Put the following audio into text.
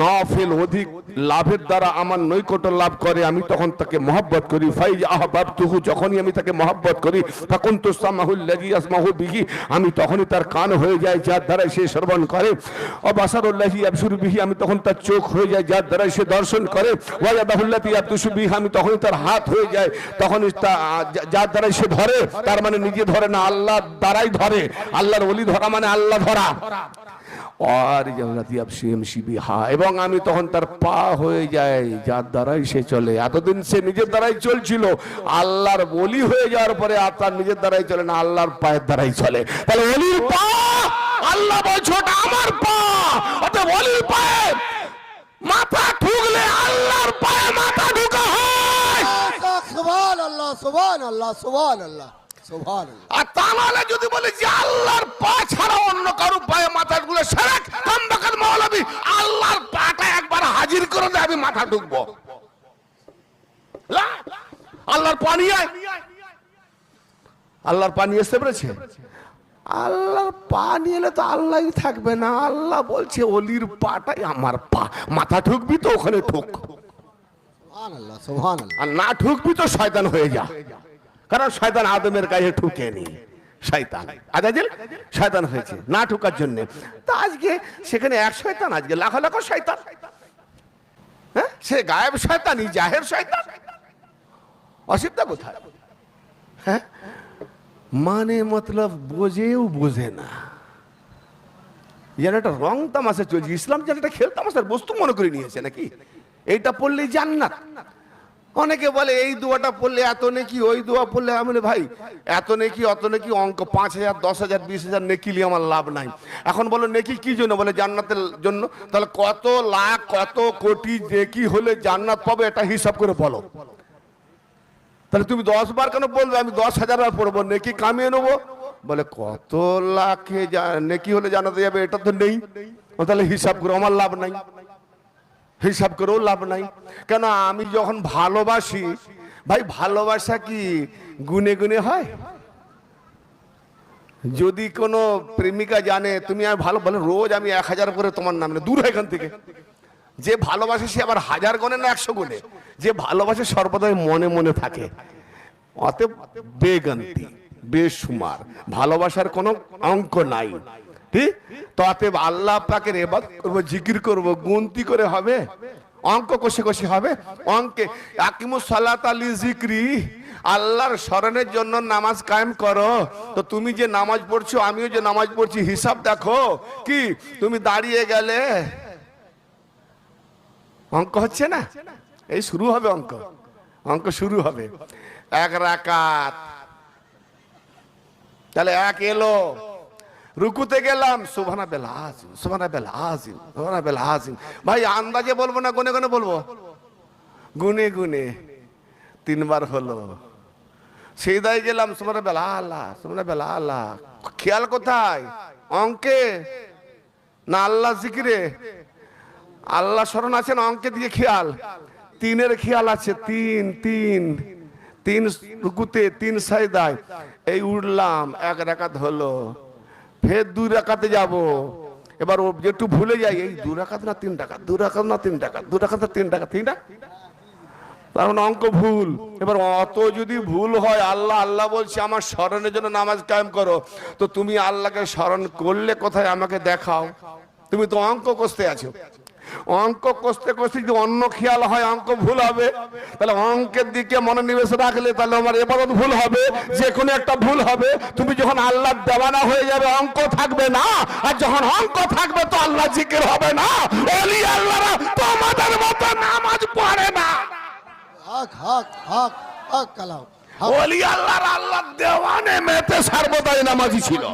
নফিল অধিক লাভের দ্বারা আমার নৈকট্য লাভ করে, আমি তখন তাকে মহব্বত করি। ফাইজ আহবাব তুহু যখনই আমি তাকে মহব্বত করি তখন তো সামাহুল লাগি আসমাহু বিহি, আমি তখনই তার কান হয়ে যায়, যার দ্বারা সে শ্রবণ করে। ও বাসারুল্লাহি আবসুর বিহি, আমি তখন তার চোখ হয়ে যায়, যার দ্বারা সে দর্শন করে। ওয়াদাহুল্লাতি আব্দুসু বিহি, আমি তখনই তার হাত হয়ে যায়, তখনই যার দ্বারা সে ধরে, তার মানে নিজে ধরে না আল্লাহ দ্বারাই ধরে। আল্লাহর ওলি ধরা মানে আল্লাহ ধরা। এবং আমি তখন তার পা হয়ে যায় যার দ্বারাই সে চলে। এতদিন সে নিজের দ্বারাই চলছিল। আল্লাহর বলি হয়ে যাওয়ার পরে আর তার নিজের দ্বারাই চলে না আল্লাহর পায়ের দ্বারাই চলে। তাহলে অলির পা? আল্লাহ বলছে ওটা আমার পা। ওটা অলির পায়ে মাথা ঠুকলে আল্লাহর পায়ে মাথা ঢুকা হয়। সুবহান আল্লাহ সুবহান আল্লাহ সুবহান আল্লাহ সুবহান আর তা নাহলে যদি বলি যে আল্লাহর পা ছাড়া অন্য কারও পায়ে মাথা গুলো সেরেক কামবাকাল মৌলবী আল্লাহর পাটা একবার হাজির করে দে আমি মাথা ঢুকবো লা, আল্লাহর পানি আয়। আল্লাহর পানি এসে পেরেছে আল্লাহর পানি এলে তো আল্লাহই থাকবে না। আল্লাহ বলছে অলির পাটাই আমার পা। মাথা ঢুকবি তো ওখানে ঠুক। সুবহান আল্লাহ সুবহান আল্লাহ আর না ঢুকবি তো শয়তান হয়ে যা। কারণ শয়তান আদমের গায়ে ঠুকেনি। শয়তান। আজাজিল শয়তান হয়েছে না ঢুকার জন্য। তা আজকে সেখানে এক শয়তান আজকে লাখ লাখ শয়তান। হ্যাঁ? সে গায়েব শয়তানই জাহের শয়তান। অসুবিধা কোথায়? হ্যাঁ? মানে মতলব বোঝেও বোঝে না। যেন একটা রং তামাশা চলছে, ইসলাম যেন একটা খেল তামাশার বস্তু মনে করে নিয়েছে নাকি? এইটা পড়লেই জান্নাত। অনেকে বলে, এই দোয়াটা পড়লে এত নেকি, ওই দোয়া পড়লে আমি ভাই, এত নেকি, অত নেকি, অঙ্ক পাঁচ হাজার, দশ হাজার, বিশ হাজার নেকিলি আমার লাভ নাই। এখন বলো, নেকি কি জন্য? বলে, জান্নাতের জন্য। তাহলে কত লাখ, কত কোটি নেকি হলে জান্নাত পাবে, এটা হিসাব করে বলো। তাহলে তুমি দশ বার কেন বলবে আমি দশ হাজার বার পড়ব, নেকি কামিয়ে নেব? বলে, কত লাখে নেকি হলে জানাতে যাবে, এটা তো নেই। তাহলে হিসাব করে, আমার লাভ নাই। হিসাব করেও লাভ নাই। কেন আমি যখন ভালোবাসি, ভাই, ভালোবাসা কি গুনে গুনে হয়? যদি কোনো প্রেমিকা জানে, তুমি আমি ভালো, বলে, রোজ আমি এক হাজার করে তোমার নাম দূর এখান থেকে। যে ভালোবাসে সে আবার হাজার গনে না একশো গনে যে ভালোবাসে সর্বদাই মনে মনে থাকে। অতএব বেগান্তি বেসুমার ভালোবাসার কোনো অঙ্ক নাই। ঠিক তো অতএব আল্লাহ পাকের এবার করব, জিকির করব, গুনতি করে হবে। অঙ্ক কষে কষে হবে। অঙ্কে আকিমু সালাত আলী জিক্রি। আল্লাহর স্মরণের জন্য নামাজ কায়েম করো। তো তুমি যে নামাজ পড়ছো, আমিও যে নামাজ পড়ছি, হিসাব দেখো। কি? তুমি দাঁড়িয়ে গেলে অঙ্ক হচ্ছে না? এই শুরু হবে অঙ্ক। অঙ্ক শুরু হবে। এক রাকাত। তাহলে এক এলো। রুকুতে গেলাম। সুভানা বেল হাসিম সুভানা বেল হাসিম সুভানা বেল হাসিম ভাই, আন্দাজে বলব না গুনে গুনে বলব? গুনে গুনে। তিনবার হলো। সেই দায় গেলাম। সুমানা বেলা আল্লাহ সুমানা বেলা আল্লাহ। খেয়াল কোথায়? অঙ্কে? না আল্লাহ জিকিরে? আল্লাহ স্মরণ আছে না অঙ্কে দিয়ে খেয়াল? তিনের খেয়াল আছে, তিন তিন তিন রুকুতে, তিন সাইদায় এই উঠলাম এক রাকাত হলো। ফের দুই রাকাতে যাব। এবার ও একটু ভুলে যাই এই দু রাকাত না তিন টাকা দু রাকাত না তিন টাকা দু রাকাত না তিন টাকা তিন টাকা তার মানে অঙ্ক ভুল। এবার অত যদি ভুল হয়, আল্লাহ আল্লাহ বলছে, আমার স্মরণের জন্য নামাজ কায়েম করো। তো তুমি আল্লাহকে স্মরণ করলে কোথায় আমাকে দেখাও? তুমি তো অঙ্ক কষতে আছো। অঙ্ক কষতে কষতে যদি অন্য খেয়াল হয় অঙ্ক ভুল হবে তাহলে অঙ্কের দিকে মনোনিবেশ রাখলে তাহলে আমার এবারও ভুল হবে যে কোনো একটা ভুল হবে। তুমি যখন আল্লাহ দেওয়ানা হয়ে যাবে অঙ্ক থাকবে না আর যখন অঙ্ক থাকবে তো আল্লাহ জিকির হবে না। অলি আল্লাহরা তোমাদের মতো নামাজ পড়ে না। হক হক হক হক কালাম ওলি আল্লাহর আল্লাহ দেওয়ানে মেতে সর্বদাই নামাজি ছিল।